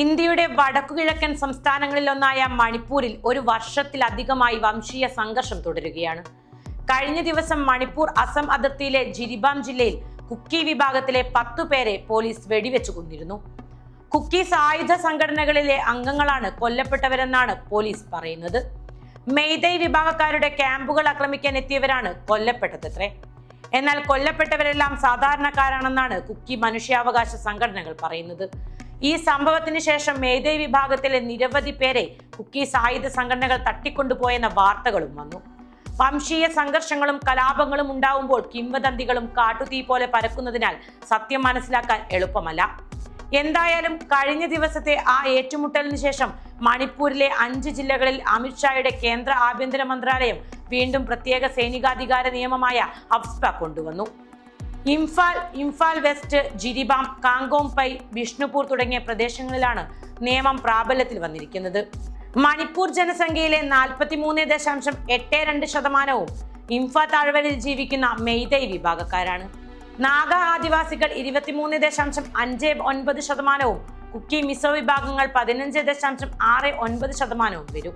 ഇന്ത്യയുടെ വടക്കുകിഴക്കൻ സംസ്ഥാനങ്ങളിലൊന്നായ മണിപ്പൂരിൽ ഒരു വർഷത്തിലധികമായി വംശീയ സംഘർഷം തുടരുകയാണ്. കഴിഞ്ഞ ദിവസം മണിപ്പൂർ അസം അതിർത്തിയിലെ ജിരിബാം ജില്ലയിൽ കുക്കി വിഭാഗത്തിലെ പത്തു പേരെ പോലീസ് വെടിവെച്ചു കൊന്നിരുന്നു. കുക്കി സായുധ സംഘടനകളിലെ അംഗങ്ങളാണ് കൊല്ലപ്പെട്ടവരെന്നാണ് പോലീസ് പറയുന്നത്. മെയ്തൈ വിഭാഗക്കാരുടെ ക്യാമ്പുകൾ ആക്രമിക്കാൻ എത്തിയവരാണ് കൊല്ലപ്പെട്ടതത്രേ. എന്നാൽ കൊല്ലപ്പെട്ടവരെല്ലാം സാധാരണക്കാരാണെന്നാണ് കുക്കി മനുഷ്യാവകാശ സംഘടനകൾ പറയുന്നത്. ഈ സംഭവത്തിന് ശേഷം മേധൈ വിഭാഗത്തിലെ നിരവധി പേരെ കുക്കി സായുധ സംഘടനകൾ തട്ടിക്കൊണ്ടുപോയെന്ന വാർത്തകളും വന്നു. വംശീയ സംഘർഷങ്ങളും കലാപങ്ങളും ഉണ്ടാവുമ്പോൾ കിംവദന്തികളും കാട്ടുതീ പോലെ പരക്കുന്നതിനാൽ സത്യം മനസ്സിലാക്കാൻ എളുപ്പമല്ല. എന്തായാലും കഴിഞ്ഞ ദിവസത്തെ ആ ഏറ്റുമുട്ടലിന് ശേഷം മണിപ്പൂരിലെ അഞ്ച് ജില്ലകളിൽ അമിത്ഷായുടെ കേന്ദ്ര ആഭ്യന്തര മന്ത്രാലയം വീണ്ടും പ്രത്യേക സൈനികാധികാര നിയമമായ അഫ്സ്പ കൊണ്ടുവന്നു. ഇംഫാൽ ഇംഫാൽ വെസ്റ്റ് ജിരിബാം കാങ്കോം പൈ വിഷ്ണുപൂർ തുടങ്ങിയ പ്രദേശങ്ങളിലാണ് നിയമം പ്രാബല്യത്തിൽ വന്നിരിക്കുന്നത്. മണിപ്പൂർ ജനസംഖ്യയിലെ നാൽപ്പത്തിമൂന്ന് ദശാംശം എട്ട് രണ്ട് ശതമാനവും ഇംഫാ താഴ്വരയിൽ ജീവിക്കുന്ന മെയ്തൈ വിഭാഗക്കാരാണ്. നാഗ ആദിവാസികൾ ഇരുപത്തിമൂന്ന് ദശാംശം അഞ്ച് ഒൻപത് ശതമാനവും കുക്കി മിസോ വിഭാഗങ്ങൾ പതിനഞ്ച് ദശാംശം ആറ് ഒൻപത് ശതമാനവും വരും.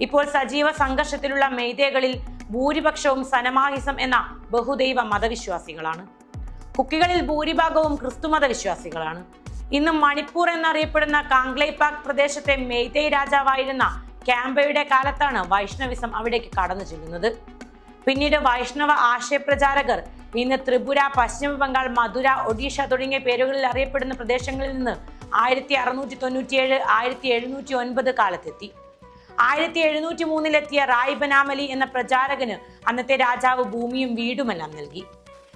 ഇപ്പോൾ സജീവ സംഘർഷത്തിലുള്ള മെയ്തേകളിൽ ഭൂരിപക്ഷവും സനമാഹിസം എന്ന ബഹുദൈവ മതവിശ്വാസികളാണ്. കുക്കികളിൽ ഭൂരിഭാഗവും ക്രിസ്തു മതവിശ്വാസികളാണ് ഇന്ന് മണിപ്പൂർ എന്നറിയപ്പെടുന്ന കാംഗ്ലേപാക് പ്രദേശത്തെ മെയ്തേയ് രാജാവായിരുന്ന ക്യാമ്പയുടെ കാലത്താണ് വൈഷ്ണവിസം അവിടേക്ക് കടന്നു ചെല്ലുന്നത്. പിന്നീട് വൈഷ്ണവ ആശയപ്രചാരകർ ഇന്ന് ത്രിപുര പശ്ചിമ ബംഗാൾ മധുര ഒഡീഷ തുടങ്ങിയ പേരുകളിൽ അറിയപ്പെടുന്ന പ്രദേശങ്ങളിൽ നിന്ന് ആയിരത്തി അറുന്നൂറ്റി തൊണ്ണൂറ്റിയേഴ് ആയിരത്തി എഴുന്നൂറ്റി ഒൻപത് കാലത്തെത്തി. ആയിരത്തി എഴുന്നൂറ്റി മൂന്നിലെത്തിയ റായ് ബനാമലി എന്ന പ്രചാരകന് അന്നത്തെ രാജാവ് ഭൂമിയും വീടുമെല്ലാം നൽകി.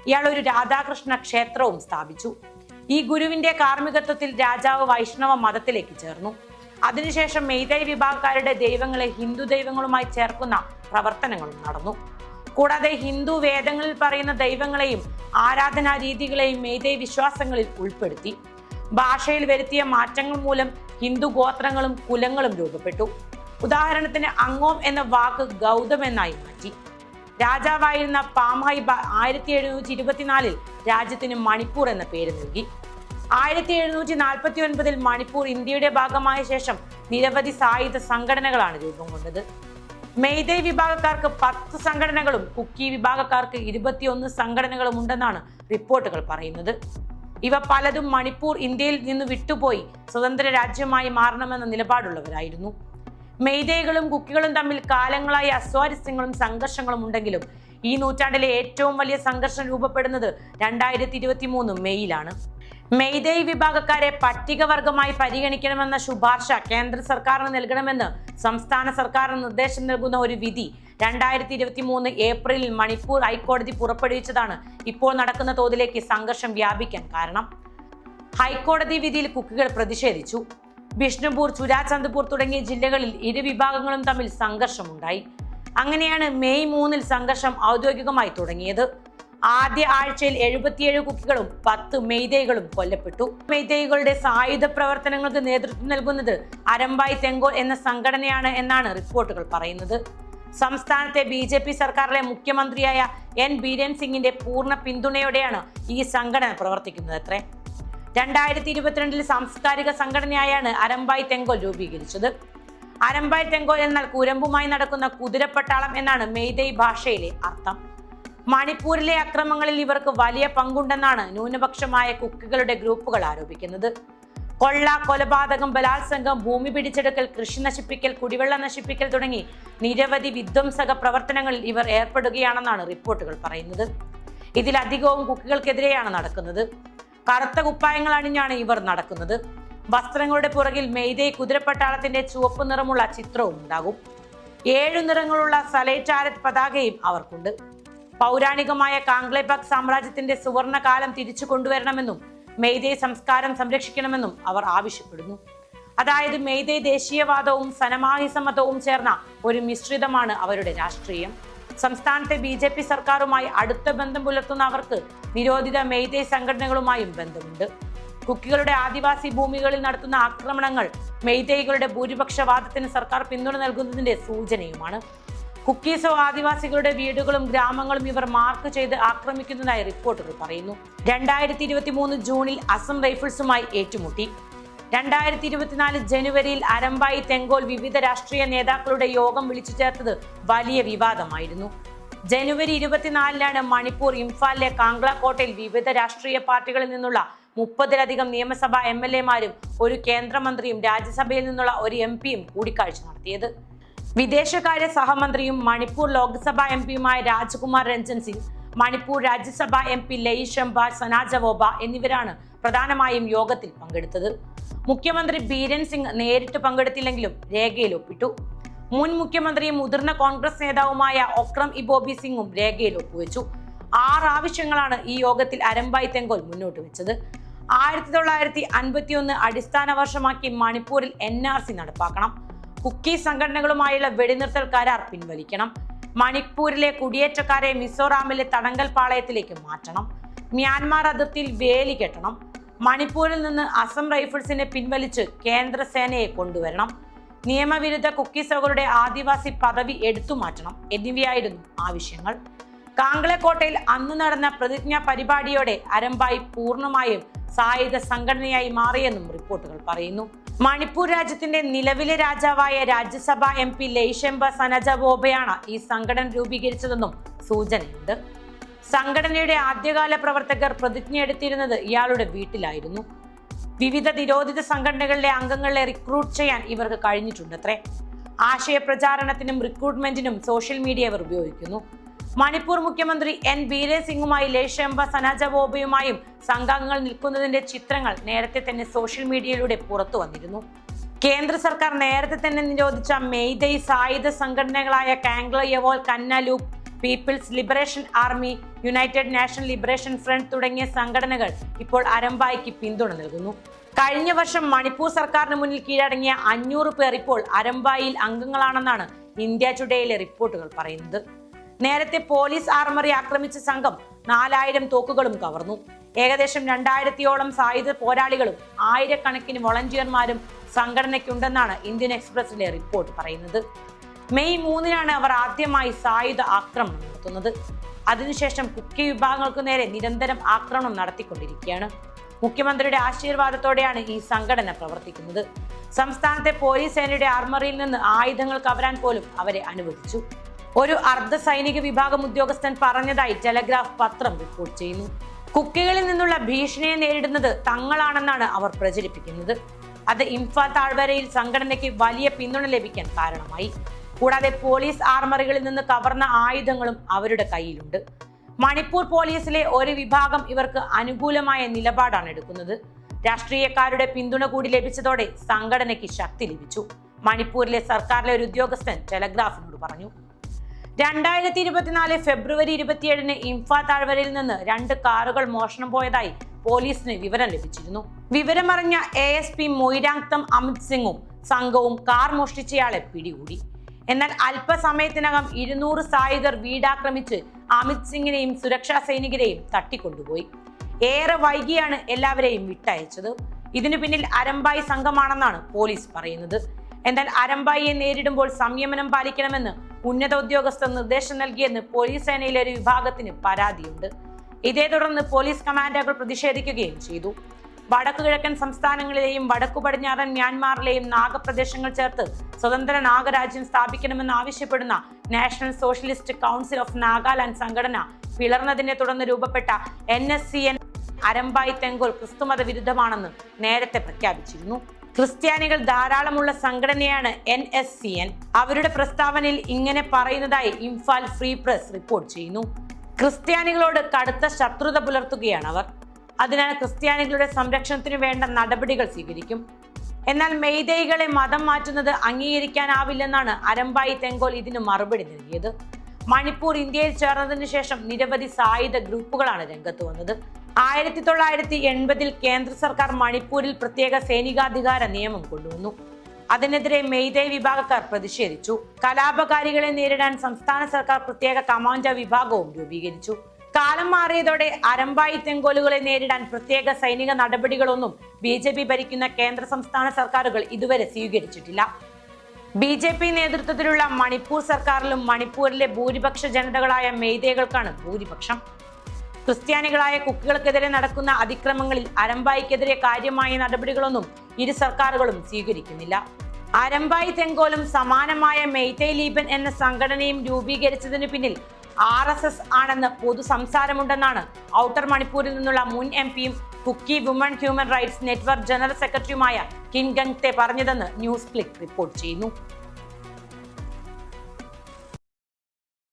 ഇയാൾ ഒരു രാധാകൃഷ്ണ ക്ഷേത്രവും സ്ഥാപിച്ചു. ഈ ഗുരുവിന്റെ കാർമ്മികത്വത്തിൽ രാജാവ് വൈഷ്ണവ മതത്തിലേക്ക് ചേർന്നു. അതിനുശേഷം മെയ്തൈ വിഭാഗക്കാരുടെ ദൈവങ്ങളെ ഹിന്ദു ദൈവങ്ങളുമായി ചേർക്കുന്ന പ്രവർത്തനങ്ങളും നടന്നു. കൂടാതെ ഹിന്ദു വേദങ്ങളിൽ പറയുന്ന ദൈവങ്ങളെയും ആരാധനാ രീതികളെയും മെയ്തൈ വിശ്വാസങ്ങളിൽ ഉൾപ്പെടുത്തി. ഭാഷയിൽ വരുത്തിയ മാറ്റങ്ങൾ മൂലം ഹിന്ദു ഗോത്രങ്ങളും കുലങ്ങളും രൂപപ്പെട്ടു. ഉദാഹരണത്തിന് അങ്ങോം എന്ന വാക്ക് ഗൗതം എന്നായി മാറ്റി. രാജാവായിരുന്ന പാംഹൈ ആയിരത്തി എഴുന്നൂറ്റി ഇരുപത്തിനാലിൽ രാജ്യത്തിന് മണിപ്പൂർ എന്ന പേര് നൽകി. ആയിരത്തി എഴുന്നൂറ്റി നാൽപ്പത്തി ഒൻപതിൽ മണിപ്പൂർ ഇന്ത്യയുടെ ഭാഗമായ ശേഷം നിരവധി സായുധ സംഘടനകളാണ് രൂപം കൊണ്ടത്. മെയ്തേ വിഭാഗക്കാർക്ക് പത്ത് സംഘടനകളും കുക്കി വിഭാഗക്കാർക്ക് ഇരുപത്തിയൊന്ന് സംഘടനകളും ഉണ്ടെന്നാണ് റിപ്പോർട്ടുകൾ പറയുന്നത്. ഇവ പലതും മണിപ്പൂർ ഇന്ത്യയിൽ നിന്ന് വിട്ടുപോയി സ്വതന്ത്ര രാജ്യമായി മാറണമെന്ന നിലപാടുള്ളവരായിരുന്നു. മെയ്തേകളും കുക്കികളും തമ്മിൽ കാലങ്ങളായി അസ്വാരസ്യങ്ങളും സംഘർഷങ്ങളും ഉണ്ടെങ്കിലും ഈ നൂറ്റാണ്ടിലെ ഏറ്റവും വലിയ സംഘർഷം രൂപപ്പെടുന്നത് രണ്ടായിരത്തി ഇരുപത്തി മൂന്ന് മെയ്യിലാണ് മെയ്തേയ് വിഭാഗക്കാരെ പട്ടികവർഗമായി പരിഗണിക്കണമെന്ന ശുപാർശ കേന്ദ്ര സർക്കാരിന് നൽകണമെന്ന് സംസ്ഥാന സർക്കാരിന് നിർദ്ദേശം നൽകുന്ന ഒരു വിധി രണ്ടായിരത്തി ഇരുപത്തി മൂന്ന് ഏപ്രിലിൽ മണിപ്പൂർ ഹൈക്കോടതി പുറപ്പെടുവിച്ചതാണ് ഇപ്പോൾ നടക്കുന്ന തോതിലേക്ക് സംഘർഷം വ്യാപിക്കാൻ കാരണം. ഹൈക്കോടതി വിധിയിൽ കുക്കികൾ പ്രതിഷേധിച്ചു. ബിഷ്ണുപൂർ ചുരാചന്ദ്പൂർ തുടങ്ങിയ ജില്ലകളിൽ ഇരു വിഭാഗങ്ങളും തമ്മിൽ സംഘർഷമുണ്ടായി. അങ്ങനെയാണ് മെയ് മൂന്നിൽ സംഘർഷം ഔദ്യോഗികമായി തുടങ്ങിയത്. ആദ്യ ആഴ്ചയിൽ എഴുപത്തിയേഴ് കുക്കികളും പത്ത് മെയ്തേകളും കൊല്ലപ്പെട്ടു. മെയ്തേകളുടെ സായുധ പ്രവർത്തനങ്ങൾക്ക് നേതൃത്വം നൽകുന്നത് അരമ്പായ് തെങ്കോൽ എന്ന സംഘടനയാണ് എന്നാണ് റിപ്പോർട്ടുകൾ പറയുന്നത്. സംസ്ഥാനത്തെ ബി ജെ പി സർക്കാരിലെ മുഖ്യമന്ത്രിയായ എൻ ബീരൻ സിംഗിന്റെ പൂർണ പിന്തുണയോടെയാണ് ഈ സംഘടന പ്രവർത്തിക്കുന്നത് അത്രേ രണ്ടായിരത്തി ഇരുപത്തിരണ്ടിൽ സാംസ്കാരിക സംഘടനയായാണ് അരമ്പായ് തെങ്കോൽ രൂപീകരിച്ചത്. അരമ്പായ് തെങ്കോൽ എന്നാൽ കുരമ്പുമായി നടക്കുന്ന കുതിരപ്പട്ടാളം എന്നാണ് മെയ്തൈ ഭാഷയിലെ അർത്ഥം. മണിപ്പൂരിലെ അക്രമങ്ങളിൽ ഇവർക്ക് വലിയ പങ്കുണ്ടെന്നാണ് ന്യൂനപക്ഷമായ കുക്കികളുടെ ഗ്രൂപ്പുകൾ ആരോപിക്കുന്നത്. കൊള്ള കൊലപാതകം ബലാത്സംഗം ഭൂമി പിടിച്ചെടുക്കൽ കൃഷി നശിപ്പിക്കൽ കുടിവെള്ളം നശിപ്പിക്കൽ തുടങ്ങി നിരവധി വിധ്വംസക പ്രവർത്തനങ്ങളിൽ ഇവർ ഏർപ്പെടുകയാണെന്നാണ് റിപ്പോർട്ടുകൾ പറയുന്നത്. ഇതിലധികവും കുക്കികൾക്കെതിരെയാണ് നടക്കുന്നത്. കറുത്ത കുപ്പായങ്ങൾ അണിഞ്ഞാണ് ഇവർ നടക്കുന്നത്. വസ്ത്രങ്ങളുടെ പുറകിൽ മെയ്തേ കുതിരപ്പട്ടാളത്തിന്റെ ചുവപ്പ് നിറമുള്ള ചിത്രവും ഉണ്ടാകും. ഏഴു നിറങ്ങളുള്ള സലേറ്റാരറ്റ് പതാകയും അവർക്കുണ്ട്. പൗരാണികമായ കാംഗ്ലേബാഗ് സാമ്രാജ്യത്തിന്റെ സുവർണകാലം തിരിച്ചു കൊണ്ടുവരണമെന്നും മെയ്തേ സംസ്കാരം സംരക്ഷിക്കണമെന്നും അവർ ആവശ്യപ്പെടുന്നു. അതായത് മെയ്തേ ദേശീയവാദവും സനമാഹിസമതവും ചേർന്ന ഒരു മിശ്രിതമാണ് അവരുടെ രാഷ്ട്രീയം. സംസ്ഥാനത്തെ ബി സർക്കാരുമായി അടുത്ത ബന്ധം പുലർത്തുന്ന അവർക്ക് നിരോധിത മെയ്തേ സംഘടനകളുമായും ബന്ധമുണ്ട്. കുക്കികളുടെ ആദിവാസി ഭൂമികളിൽ നടത്തുന്ന ആക്രമണങ്ങൾ മെയ്തേകളുടെ ഭൂരിപക്ഷവാദത്തിന് സർക്കാർ പിന്തുണ നൽകുന്നതിന്റെ സൂചനയുമാണ്. കുക്കീസോ ആദിവാസികളുടെ വീടുകളും ഗ്രാമങ്ങളും ഇവർ മാർക്ക് ചെയ്ത് ആക്രമിക്കുന്നതായി റിപ്പോർട്ടുകൾ പറയുന്നു. രണ്ടായിരത്തി ഇരുപത്തി മൂന്ന് ജൂണിൽ അസം റൈഫിൾസുമായി ഏറ്റുമുട്ടി. രണ്ടായിരത്തി ഇരുപത്തിനാല് ജനുവരിയിൽ അരമ്പായി തെങ്കോൽ വിവിധ രാഷ്ട്രീയ നേതാക്കളുടെ യോഗം വിളിച്ചു ചേർത്തത് വലിയ വിവാദമായിരുന്നു. ജനുവരി ഇരുപത്തിനാലിനാണ് മണിപ്പൂർ ഇംഫാലിലെ കാംഗ്ല കോട്ടയിൽ വിവിധ രാഷ്ട്രീയ പാർട്ടികളിൽ നിന്നുള്ള മുപ്പതിലധികം നിയമസഭാ എം എൽ എമാരും ഒരു കേന്ദ്രമന്ത്രിയും രാജ്യസഭയിൽ നിന്നുള്ള ഒരു എം പിയും കൂടിക്കാഴ്ച നടത്തിയത്. വിദേശകാര്യ സഹമന്ത്രിയും മണിപ്പൂർ ലോക്സഭാ എം പിയുമായ Rajkumar Ranjan Singh Manipur Rajya Sabha M P Leishemba Sanajaoba എന്നിവരാണ് പ്രധാനമായും യോഗത്തിൽ പങ്കെടുത്തത്. മുഖ്യമന്ത്രി ബീരൻ സിംഗ് നേരിട്ട് പങ്കെടുത്തില്ലെങ്കിലും രേഖയിൽ ഒപ്പിട്ടു. മുൻ മുഖ്യമന്ത്രിയും മുതിർന്ന കോൺഗ്രസ് നേതാവുമായ ഒക്രം ഇബോബി സിംഗും രേഖയിൽ ഒപ്പുവെച്ചു. ആറ് ആവശ്യങ്ങളാണ് ഈ യോഗത്തിൽ അരമ്പായി തെങ്കോൽ മുന്നോട്ട് വെച്ചത്. ആയിരത്തി തൊള്ളായിരത്തി അൻപത്തി ഒന്ന് അടിസ്ഥാന വർഷമാക്കി മണിപ്പൂരിൽ എൻ ആർ സി നടപ്പാക്കണം. കുക്കി സംഘടനകളുമായുള്ള വെടിനിർത്തൽ കരാർ പിൻവലിക്കണം. മണിപ്പൂരിലെ കുടിയേറ്റക്കാരെ മിസോറാമിലെ തടങ്കൽ പാളയത്തിലേക്ക് മാറ്റണം. മ്യാൻമാർ അതിർത്തിയിൽ വേലി കെട്ടണം. മണിപ്പൂരിൽ നിന്ന് അസം റൈഫിൾസിനെ പിൻവലിച്ച് കേന്ദ്ര സേനയെ കൊണ്ടുവരണം. നിയമവിരുദ്ധ കുക്കീസുകളുടെ ആദിവാസി പദവി എടുത്തു മാറ്റണം എന്നിവയായിരുന്നു ആവശ്യങ്ങൾ കാങ്കളക്കോട്ടയിൽ അന്ന് നടന്ന പ്രതിജ്ഞാ പരിപാടിയോടെ അരമ്പായി പൂർണമായും സായുധ സംഘടനയായി മാറിയെന്നും റിപ്പോർട്ടുകൾ പറയുന്നു. മണിപ്പൂർ രാജ്യത്തിന്റെ നിലവിലെ രാജാവായ രാജ്യസഭ എം പി ലേശംബ സനജ ബോബയാണ് ഈ സംഘടന രൂപീകരിച്ചതെന്നും സൂചനയുണ്ട്. സംഘടനയുടെ ആദ്യകാല പ്രവർത്തകർ പ്രതിജ്ഞ എടുത്തിരുന്നത് ഇയാളുടെ വീട്ടിലായിരുന്നു. വിവിധ നിരോധിത സംഘടനകളിലെ അംഗങ്ങളെ റിക്രൂട്ട് ചെയ്യാൻ ഇവർക്ക് കഴിഞ്ഞിട്ടുണ്ടത്രേ ആശയ പ്രചാരണത്തിനും റിക്രൂട്ട്മെന്റിനും സോഷ്യൽ മീഡിയ ഇവർ ഉപയോഗിക്കുന്നു. മണിപ്പൂർ മുഖ്യമന്ത്രി എൻ ബീരേ സിംഗുമായി ലേശംബ സനാജ ബോബയുമായും സംഘാംഗങ്ങൾ നിൽക്കുന്നതിന്റെ ചിത്രങ്ങൾ നേരത്തെ തന്നെ സോഷ്യൽ മീഡിയയിലൂടെ പുറത്തു വന്നിരുന്നു. കേന്ദ്ര സർക്കാർ നേരത്തെ തന്നെ നിരോധിച്ച മെയ്തൈ സായുധ സംഘടനകളായ Kanglei Yawol Kanna Lup people's liberation army united national liberation front തുടങ്ങിയ സംഘടനകൾ ഇപ്പോൾ അരമ്പായിക്ക് പിന്തുണ നൽകുന്നു. കഴിഞ്ഞ വർഷം മണിപ്പൂർ സർക്കാരിന് മുന്നിൽ കീഴടങ്ങിയ അഞ്ഞൂറ് പേർ ഇപ്പോൾ അരമ്പായിൽ അംഗങ്ങളാണെന്നാണ് ഇന്ത്യ ടുഡേയിലെ റിപ്പോർട്ടുകൾ പറയുന്നത്. നേരത്തെ പോലീസ് ആർമറി ആക്രമിച്ച സംഘം നാലായിരം തോക്കുകളും കവർന്നു. ഏകദേശം രണ്ടായിരത്തിയോളം സായുധ പോരാളികളും ആയിരക്കണക്കിന് വോളണ്ടിയർമാരും സംഘടനയ്ക്കുണ്ടെന്നാണ് ഇന്ത്യൻ എക്സ്പ്രസിലെ റിപ്പോർട്ട് പറയുന്നത്. മെയ് മൂന്നിനാണ് അവർ ആദ്യമായി സായുധ ആക്രമണം നടത്തുന്നത്. അതിനുശേഷം കുക്കി വിഭാഗങ്ങൾക്ക് നേരെ നിരന്തരം ആക്രമണം നടത്തിക്കൊണ്ടിരിക്കുകയാണ്. മുഖ്യമന്ത്രിയുടെ ആശീർവാദത്തോടെയാണ് ഈ സംഘടന പ്രവർത്തിക്കുന്നത്. സംസ്ഥാനത്തെ പോലീസ് സേനയുടെ ആർമറിയിൽ നിന്ന് ആയുധങ്ങൾ കവരാൻ പോലും അവരെ അനുവദിച്ചു. ഒരു അർദ്ധ സൈനിക വിഭാഗം ഉദ്യോഗസ്ഥൻ പറഞ്ഞതായി ടെലഗ്രാഫ് പത്രം റിപ്പോർട്ട് ചെയ്യുന്നു. കുക്കികളിൽ നിന്നുള്ള ഭീഷണിയെ നേരിടുന്നത് തങ്ങളാണെന്നാണ് അവർ പ്രചരിപ്പിക്കുന്നത്. അത് ഇംഫാൽ താഴ്വരയിൽ സംഘടനയ്ക്ക് വലിയ പിന്തുണ ലഭിക്കാൻ കാരണമായി. കൂടാതെ പോലീസ് ആർമറികളിൽ നിന്ന് കവർന്ന ആയുധങ്ങളും അവരുടെ കയ്യിലുണ്ട്. മണിപ്പൂർ പോലീസിലെ ഒരു വിഭാഗം ഇവർക്ക് അനുകൂലമായ നിലപാടാണ് എടുക്കുന്നത്. രാഷ്ട്രീയക്കാരുടെ പിന്തുണ കൂടി ലഭിച്ചതോടെ സംഘടനയ്ക്ക് ശക്തി ലഭിച്ചു. മണിപ്പൂരിലെ സർക്കാരിലെ ഒരു ഉദ്യോഗസ്ഥൻ ടെലഗ്രാഫിനോട് പറഞ്ഞു. രണ്ടായിരത്തി ഇരുപത്തിനാല് ഫെബ്രുവരി ഇരുപത്തിയേഴിന് ഇംഫാ താഴ്വരയിൽ നിന്ന് രണ്ട് കാറുകൾ മോഷണം പോയതായി പോലീസിന് വിവരം ലഭിച്ചിരുന്നു. വിവരമറിഞ്ഞ A S P Moirangthem Amit സിംഗും സംഘവും കാർ മോഷ്ടിച്ചയാളെ പിടികൂടി. എന്നാൽ അല്പസമയത്തിനകം ഇരുന്നൂറ് സായുധർ വീടാക്രമിച്ച് അമിത് സിംഗിനെയും സുരക്ഷാ സൈനികരെയും തട്ടിക്കൊണ്ടുപോയി. ഏറെ വൈകിയാണ് എല്ലാവരെയും വിട്ടയച്ചത്. ഇതിനു പിന്നിൽ അരമ്പായി സംഘമാണെന്നാണ് പോലീസ് പറയുന്നത്. എന്നാൽ അരമ്പായിയെ നേരിടുമ്പോൾ സംയമനം പാലിക്കണമെന്ന് ഉന്നത ഉദ്യോഗസ്ഥർ നിർദ്ദേശം നൽകിയെന്ന് പോലീസ് സേനയിലെ ഒരു വിഭാഗത്തിന് പരാതിയുണ്ട്. ഇതേ തുടർന്ന് പോലീസ് കമാൻഡോകൾ പ്രതിഷേധിക്കുകയും ചെയ്തു. വടക്കു കിഴക്കൻ സംസ്ഥാനങ്ങളിലെയും വടക്കു പടിഞ്ഞാറൻ മ്യാൻമാറിലെയും നാഗപ്രദേശങ്ങൾ ചേർത്ത് സ്വതന്ത്ര നാഗരാജ്യം സ്ഥാപിക്കണമെന്ന് ആവശ്യപ്പെടുന്ന national socialist council of Nagaland സംഘടന പിളർന്നതിനെ തുടർന്ന് രൂപപ്പെട്ട N S C N Arambai Tenggol ക്രിസ്തുമത വിരുദ്ധമാണെന്ന് നേരത്തെ പ്രഖ്യാപിച്ചിരുന്നു. ക്രിസ്ത്യാനികൾ ധാരാളമുള്ള സംഘടനയാണ് എൻ എസ് സി എൻ. അവരുടെ പ്രസ്താവനയിൽ ഇങ്ങനെ പറയുന്നതായി ഇംഫാൽ ഫ്രീ പ്രസ് റിപ്പോർട്ട് ചെയ്യുന്നു. ക്രിസ്ത്യാനികളോട് കടുത്ത ശത്രുത പുലർത്തുകയാണ് അവർ. അതിനാൽ ക്രിസ്ത്യാനികളുടെ സംരക്ഷണത്തിന് വേണ്ട നടപടികൾ സ്വീകരിക്കും. എന്നാൽ മെയ്തൈകളെ മതം മാറ്റുന്നത് അംഗീകരിക്കാനാവില്ലെന്നാണ് അരമ്പായി തെങ്കോൽ ഇതിന് മറുപടി നൽകിയത്. മണിപ്പൂർ ഇന്ത്യയിൽ ചേർന്നതിനു ശേഷം നിരവധി സായുധ ഗ്രൂപ്പുകളാണ് രംഗത്ത് വന്നത്. ആയിരത്തി തൊള്ളായിരത്തി എൺപതിൽ കേന്ദ്ര സർക്കാർ മണിപ്പൂരിൽ പ്രത്യേക സൈനികാധികാര നിയമം കൊണ്ടുവന്നു. അതിനെതിരെ മെയ്തേ വിഭാഗക്കാർ പ്രതിഷേധിച്ചു. കലാപകാരികളെ നേരിടാൻ സംസ്ഥാന സർക്കാർ പ്രത്യേക കമാൻഡോ വിഭാഗവും രൂപീകരിച്ചു. കാലം മാറിയതോടെ അരമ്പായി തെങ്കോലുകളെ നേരിടാൻ പ്രത്യേക സൈനിക നടപടികളൊന്നും ബി ജെ പി ഭരിക്കുന്ന കേന്ദ്ര സംസ്ഥാന സർക്കാരുകൾ ഇതുവരെ സ്വീകരിച്ചിട്ടില്ല. ബി ജെ പി നേതൃത്വത്തിലുള്ള മണിപ്പൂർ സർക്കാരിലും മണിപ്പൂരിലെ ഭൂരിപക്ഷ ജനതകളായ മെയ്തേകൾക്കാണ് ഭൂരിപക്ഷം. ക്രിസ്ത്യാനികളായ കുക്കികൾക്കെതിരെ നടക്കുന്ന അതിക്രമങ്ങളിൽ അരമ്പായിക്കെതിരെ കാര്യമായ നടപടികളൊന്നും ഇരു സർക്കാരുകളും സ്വീകരിക്കുന്നില്ല. അരമ്പായി തെങ്കോലും സമാനമായ മെയ്തേ ലീബൻ എന്ന സംഘടനയും രൂപീകരിച്ചതിന് പിന്നിൽ ആർ എസ് എസ് ആണെന്ന് പൊതു സംസാരമുണ്ടെന്നാണ് ഔട്ടർ മണിപ്പൂരിൽ നിന്നുള്ള മുൻ എം പിയും Kuki woman human rights network general സെക്രട്ടറിയുമായ കിൻഗങ് തെ പറഞ്ഞതെന്ന് ന്യൂസ് ക്ലിക്ക് റിപ്പോർട്ട് ചെയ്യുന്നു.